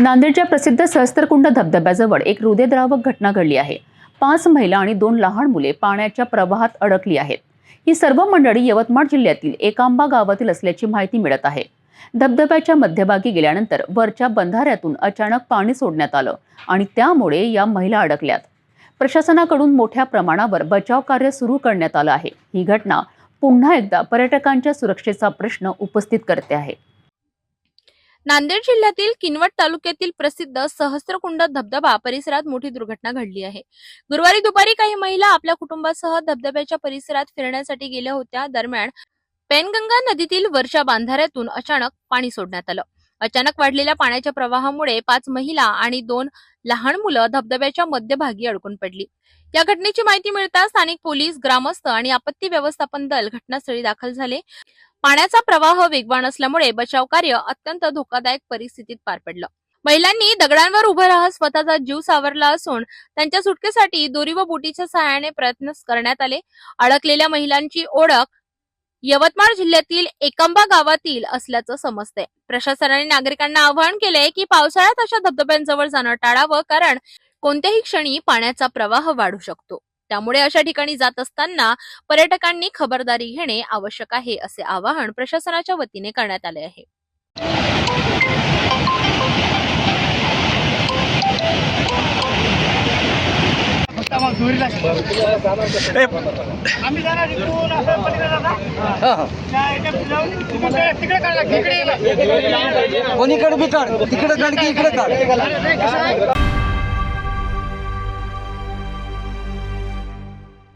नांदेडच्या प्रसिद्ध सहस्त्रकुंड धबधब्याजवळ एक हृदयद्रावक घटना घडली आहे. पाच महिला आणि दोन लहान मुले पाण्याच्या प्रवाहात अडकली आहेत. ही सर्व मंडळी यवतमाळ जिल्ह्यातील एकांबा गावातील असल्याची माहिती मिळत आहे. धबधब्याच्या मध्यभागी गेल्यानंतर वरच्या बंधाऱ्यातून अचानक पाणी सोडण्यात आलं आणि त्यामुळे या महिला अडकल्यात. प्रशासनाकडून मोठ्या प्रमाणावर बचाव कार्य सुरू करण्यात आलं आहे. ही घटना पुन्हा एकदा पर्यटकांच्या सुरक्षेचा प्रश्न उपस्थित करते आहे. नांदेड जिल्ह्यातील किनवट तालुक्यातील प्रसिद्ध सहस्त्रकुंड धबधबा परिसरात मोठी दुर्घटना घडली आहे. गुरुवारी दुपारी काही महिला आपल्या कुटुंबासह धबधब्याच्या परिसरात फिरण्यासाठी गेल्या होत्या. दरम्यान पेनगंगा नदीतील वरच्या बांधाऱ्यातून अचानक पाणी सोडण्यात आलं. अचानक वाढलेल्या पाण्याच्या प्रवाहामुळे पाच महिला आणि दोन लहान मुलं धबधब्याच्या मध्यभागी अडकून पडली. या घटनेची माहिती मिळताच स्थानिक पोलीस ग्रामस्थ आणि आपत्ती व्यवस्थापन दल घटनास्थळी दाखल झाले. पाण्याचा प्रवाह वेगवान असल्यामुळे बचाव कार्य अत्यंत धोकादायक परिस्थितीत पार पडलं. महिलांनी दगडांवर उभं राहत स्वतःचा जीव सावरला असून त्यांच्या सुटकेसाठी दोरी व बोटीच्या सहाय्याने प्रयत्न करण्यात आले. अडकलेल्या महिलांची ओळख यवतमाळ जिल्ह्यातील एकांबा गावातील असल्याचं समजतंय. प्रशासनाने नागरिकांना आवाहन केलंय की पावसाळ्यात अशा धबधब्यांजवळ जाणं टाळावं कारण कोणत्याही क्षणी पाण्याचा प्रवाह वाढू शकतो. त्यामुळे अशा ठिकाणी जात असताना पर्यटकांनी खबरदारी घेणे आवश्यक आहे असे आवाहन प्रशासनाच्या वतीने करण्यात आले आहे आम्ही जाणार इकडून असं पलीकडे जाणार. त्या याच्या पुलावरून तिकडे तिकडे काढला, तिकडे गेला. कोणीकडे बी काढ तिकडे काढ की इकडे काढ?